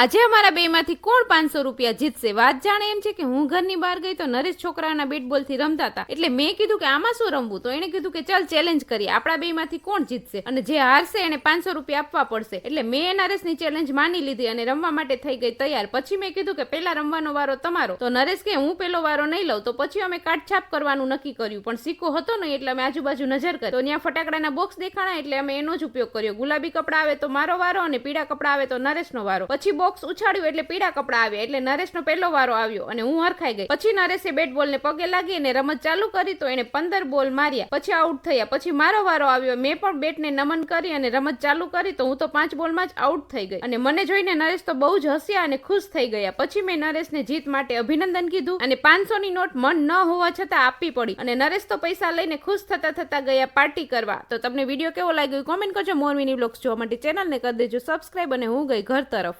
આજે અમારા બે માંથી કોણ પાંચસો રૂપિયા જીતશે? વાત જાણે એમ છે કે હું ઘરની બહાર ગઈ તો નરેશ છોકરાના બેટ બોલથી રમતા હતા. એટલે મેં કીધું કે આમાં શું રમવું? તો એને કીધું કે ચાલ ચેલેન્જ કરીએ. આપણા બે માંથી કોણ જીતશે? અને જે હારશે એને પાંચસો રૂપિયા આપવા પડશે. એટલે મેં નરેશની ચેલેન્જ માની લીધી અને રમવા માટે થઈ ગઈ તૈયાર. પછી મેં કીધું કે પેલા રમવાનો વારો તમારો. તો નરેશ કે, હું પેલો વારો નહીં લઉં. તો પછી અમે કાટછાપ કરવાનું નક્કી કર્યું. પણ સિક્કો હતો નહીં એટલે અમે આજુબાજુ નજર કરી. તો ત્યાં ફટાકડાના બોક્સ દેખાણા એટલે અમે એનો જ ઉપયોગ કર્યો. ગુલાબી કપડા આવે તો મારો વારો અને પીળા કપડા આવે તો નરેશનો વારો. પછી બોક્સ ઉછાળ્યું એટલે પીળા કપડા આવ્યા એટલે નરેશનો પહેલો વારો આવ્યો અને હું હરખાઈ ગઈ. પછી નરેશે બેટ બોલ ને પગે લાગી અને રમત ચાલુ કરી તો એને પંદર બોલ માર્યા. પછી આઉટ થયા. પછી મારો વારો આવ્યો. મેં પણ બેટને નમન કરી અને રમત ચાલુ કરી તો હું તો પાંચ બોલમાં જ આઉટ થઈ ગઈ. અને મને જોઈને નરેશ તો બહુ જ હસ્યા અને ખુશ થઈ ગયા. પછી મેં નરેશને જીત માટે અભિનંદન કીધું અને પાંચસો ની નોટ મન ન હોવા છતાં આપવી પડી. અને નરેશ તો પૈસા લઈને ખુશ થતા થતા ગયા પાર્ટી કરવા. તો તમને વીડિયો કેવો લાગ્યો કોમેન્ટ કરજો. મોરવીની બ્લોગ્સ જોવા માટે ચેનલને કરી દેજો. સબસ્ક્રાઇબ અને હું ગઈ ઘર તરફ.